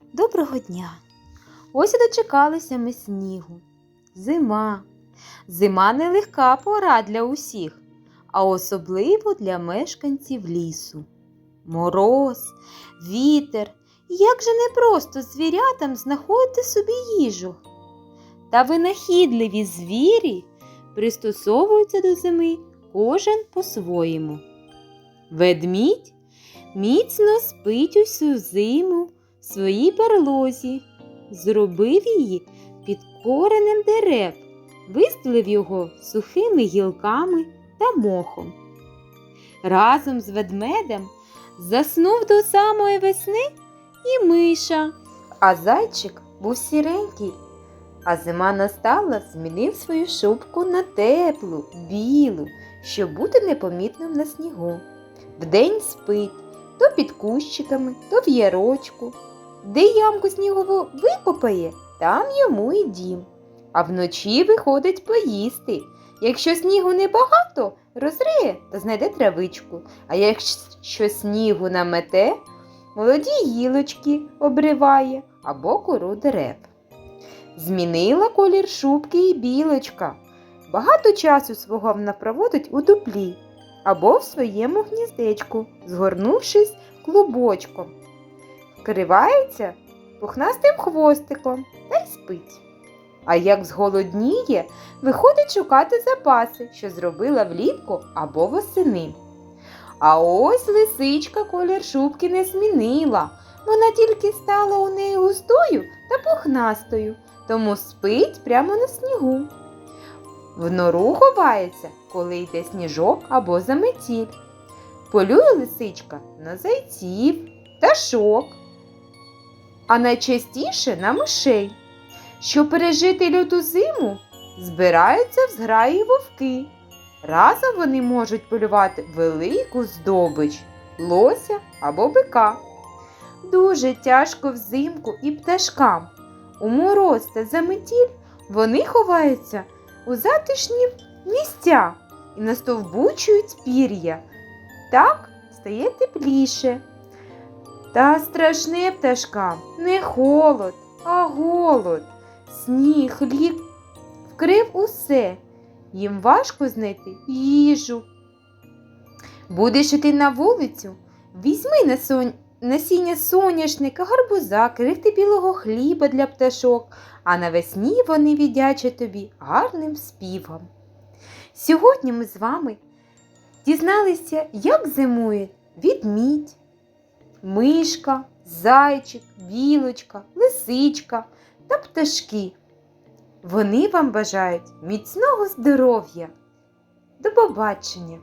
Доброго дня! Ось і дочекалися ми снігу. Зима. Зима нелегка пора для усіх, а особливо для мешканців лісу. Мороз, вітер. Як же непросто звірятам знаходити собі їжу. Та винахідливі звірі пристосовуються до зими кожен по-своєму. Ведмідь міцно спить усю зиму своїй барлозі, зробив її під коренем дерев, вистелив його сухими гілками та мохом. Разом з ведмедем заснув до самої весни і миша, а зайчик був сіренький. А зима настала, змінив свою шубку на теплу, білу, щоб бути непомітним на снігу. Вдень спить то під кущиками, то в ярочку. Де ямку снігову викопає, там йому і дім. А вночі виходить поїсти. Якщо снігу небагато, розриє та знайде травичку. А якщо снігу намете, молоді гілочки обриває або кору дерев. Змінила колір шубки і білочка. Багато часу свого вона проводить у дуплі або в своєму гніздечку, згорнувшись клубочком. Вкривається пухнастим хвостиком та й спить. А як зголодніє, виходить шукати запаси, що зробила влітку або восени. А ось лисичка колір шубки не змінила. Вона тільки стала у неї густою та пухнастою, тому спить прямо на снігу. В нору ховається, коли йде сніжок або заметіль. Полює лисичка на зайців, пташок, а найчастіше на мишей. Щоб пережити люту зиму, збираються в зграї вовки. Разом вони можуть полювати велику здобич, лося або бика. Дуже тяжко взимку і пташкам. У мороз та заметіль вони ховаються у затишні місця і настовбучують пір'я. Так стає тепліше. Та страшне пташкам не холод, а голод. Сніг, лід вкрив усе. Їм важко знайти їжу. Будеш іти на вулицю, візьми на сон... насіння соняшника, гарбуза, крихти білого хліба для пташок, а навесні вони віддячать тобі гарним співом. Сьогодні ми з вами дізналися, як зимує відмідь, мишка, зайчик, білочка, лисичка та пташки. Вони вам бажають міцного здоров'я. До побачення!